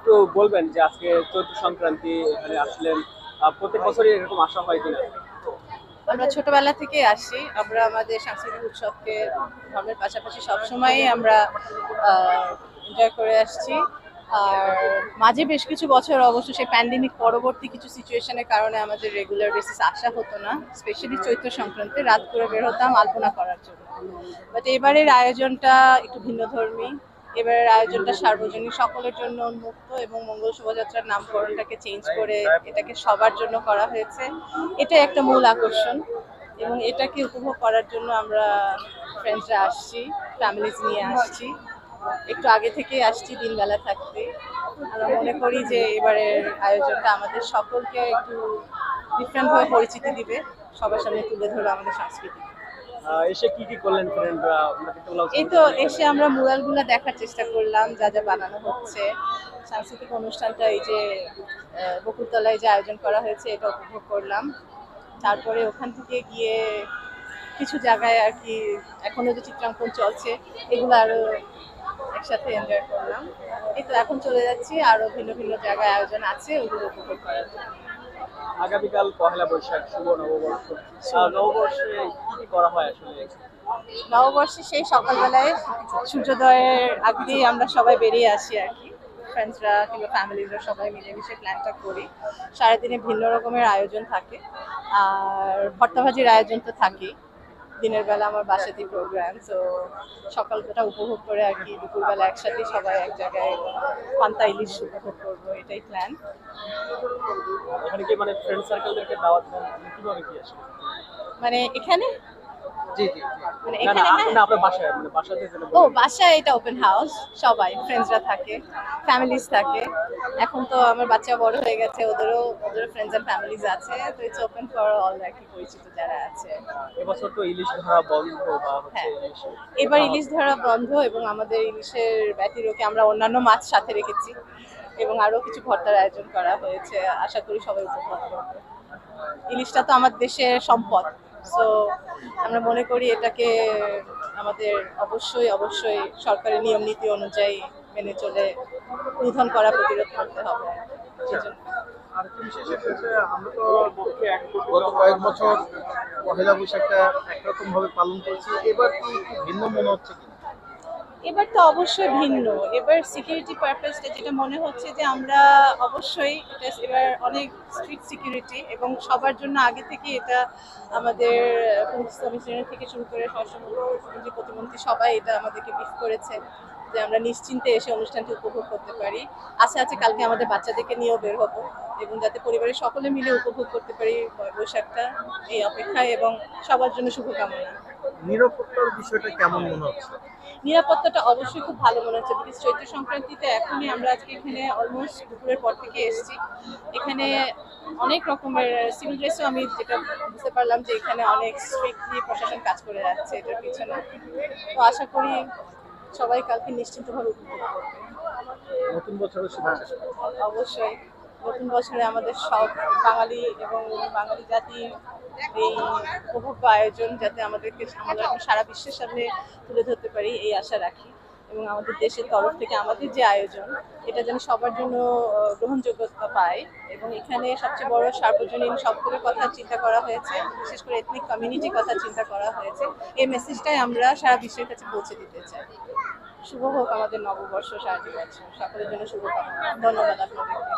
একটু বলবেন যে আজকে চৈত্র সংক্রান্তি এখানে আসলেন প্রত্যেক বছরই এরকম আসা হয় কিনা? আমরা ছোটবেলা থেকে আসি। আমরা আমাদের সাংস্কৃতিক উৎসবকে ধর্মের পাশাপাশি সবসময়ই আমরা এনজয় করে আসছি। আর মাঝে বেশ কিছু বছর অবশ্য সেই প্যান্ডেমিক পরবর্তী কিছু সিচুয়েশনের কারণে আমাদের রেগুলার বেসিস আসা হতো না। স্পেশালি চৈত্র সংক্রান্তি রাত করে বের হতাম আলপনা করার জন্য। বাট এবারের আয়োজনটা একটু ভিন্নধর্মী এবারের আয়োজনটা সার্বজনীন, সকলের জন্য উন্মুক্ত এবং মঙ্গল শোভাযাত্রার নামকরণটাকে চেঞ্জ করে এটাকে সবার জন্য করা হয়েছে। এটা একটা মূল আকর্ষণ এবং এটাকে উপভোগ করার জন্য আমরা ফ্রেন্ডসরা আসছি ফ্যামিলিজ নিয়ে আসছি। একটু আগে থেকে আসছি, দিনবেলা থাকতে। আমরা মনে করি যে এবারের আয়োজনটা আমাদের সকলকে একটু ডিফারেন্ট ভাবে পরিচিতি দিবে। সবার সামনে তুলে ধরবে আমাদের সংস্কৃতি। এসে কি কি করলেন পেলাম এই তো এসে আমরা মুরালগুলো দেখার চেষ্টা করলাম যা যা বানানো হচ্ছে। সাংস্কৃতিক অনুষ্ঠানটা এই যে আহ, বকুলতলায় যে আয়োজন করা হয়েছে এটা উপভোগ করলাম। তারপরে ওখান থেকে গিয়ে কিছু জায়গায় আর কি এখনও যে চিত্রাঙ্কন চলছে এগুলো আরও একসাথে এনজয় করলাম। এই তো এখন চলে যাচ্ছি আরও ভিন্ন ভিন্ন জায়গায় আয়োজন আছে ওগুলো উপভোগ করার জন্য। আগামীকাল পহেলা বৈশাখ শুভ নববর্ষ। নববর্ষে কি কি করা হয় আসলে? নববর্ষে সেই সকালবেলায় সূর্যোদয়ের আগেই আমরা সবাই বেরিয়ে আসি আর কি। ফ্রেন্ডসরা কিংবা ফ্যামিলিরা সবাই মিলেমিশে প্ল্যানটা করি। সারাদিনে ভিন্ন রকমের আয়োজন থাকে। আর ভর্তাভাজির আয়োজন তো থাকেই। দিনের বেলা আমার বাসাতেই প্রোগ্রাম তো সকালটা উপভোগ করে আর কি দুপুরবেলা একসাথে সবাই এক জায়গায় পান্তা ইলিশ উপভোগ করব এটাই প্ল্যান এখানে কি মানে ফ্রেন্ড সার্কেলদেরকে দাওয়াত কীভাবে কি আসলে? মানে এখানে জি জি মানে না না এখানে না আপনার বাসায় মানে বাসাতে ও বাসায় এটা ওপেন হাউস সবাই ফ্রেন্ডসরা থাকে ফ্যামিলিজ থাকে। এখন তো আমার বাচ্চা বড় হয়ে গেছে ওদেরও ওদের ফ্রেন্ডস এন্ড ফ্যামিলিজ আছে তো ইটস ওপেন ফর অল আর কি পরিচিত যারা আছে। এবছর তো ইলিশ ধরা বন্ধ বা হচ্ছে হ্যাঁ। এবার ইলিশ ধরা বন্ধ এবং আমাদের ইলিশের ব্যতিরোকে আমরা অন্যান্য মাছ সাথে রেখেছি এবং আরও কিছু ভর্তার আয়োজন করা হয়েছে। আশা করি সবাই উপভোগ করবে। ইলিশটা তো আমার দেশের সম্পদ। সো আমরা মনে করি এটাকে আমাদের অবশ্যই অবশ্যই সরকারি নিয়ম নীতি অনুযায়ী মেনে চলে নিধন করা প্রতিরোধ করতে হবে। গত কয়েক বছর পহেলা বৈশাখটা একরকম ভাবে পালন করছি। এবার কি ভিন্ন মনে হচ্ছে কি? এবার তো অবশ্যই ভিন্ন। এবার সিকিউরিটি পারপাসটা যেটা মনে হচ্ছে যে আমরা অবশ্যই এটা এবার অনেক স্ট্রিক্ট সিকিউরিটি এবং সবার জন্য আগে থেকে এটা আমাদের পুলিশ কমিশনার থেকে শুরু করে স্বরাষ্ট্রমন্ত্রী, প্রতিমন্ত্রী সবাই এটা আমাদেরকে ব্রিফ করেছে যে আমরা নিশ্চিন্তে এসে অনুষ্ঠানটি উপভোগ করতে পারি। আশা আছে কালকে আমাদের বাচ্চাদেরকে নিয়েও বের হব এবং যাতে পরিবারের সকলে মিলে উপভোগ করতে পারি বৈশাখটা এই অপেক্ষায় এবং সবার জন্য শুভকামনা। নিরাপত্তার বিষয়টা কেমন মনে হচ্ছে? নিরাপত্তাটা অবশ্যই খুব ভালো মনে হচ্ছে বিকজ চৈত্র সংক্রান্তিতে এখনই আমরা আজকে এখানে অলমোস্ট দুপুরের পর থেকে এসেছি। এখানে অনেক রকমের সিভিল ড্রেসও আমি যেটা বুঝতে পারলাম যে এখানে অনেক স্ট্রিক্টলি প্রশাসন কাজ করে যাচ্ছে এটার পিছনে। তো আশা করি সবাই কালকে নিশ্চিন্তভাবে উপভোগ করবে। নতুন বছরের শুভেচ্ছা। অবশ্যই। নতুন বছরে আমাদের সব বাঙালি এবং বাঙালি জাতির এই উপভোগ্য আয়োজন যাতে আমাদেরকে আমরা সারা বিশ্বের সামনে তুলে ধরতে পারি, এই আশা রাখি। এবং আমাদের দেশের তরফ থেকে আমাদের যে আয়োজন, এটা যেন সবার জন্য গ্রহণযোগ্যতা পায়। এবং এখানে সবচেয়ে বড় সার্বজনীন সকলের কথা চিন্তা করা হয়েছে, বিশেষ করে এথনিক কমিউনিটির কথা চিন্তা করা হয়েছে। এই মেসেজটাই আমরা সারা বিশ্বের কাছে পৌঁছে দিতে চাই। শুভ হোক আমাদের নববর্ষ সাহায্য বছর সকলের জন্য শুভকামনা ধন্যবাদ আপনাদেরকে।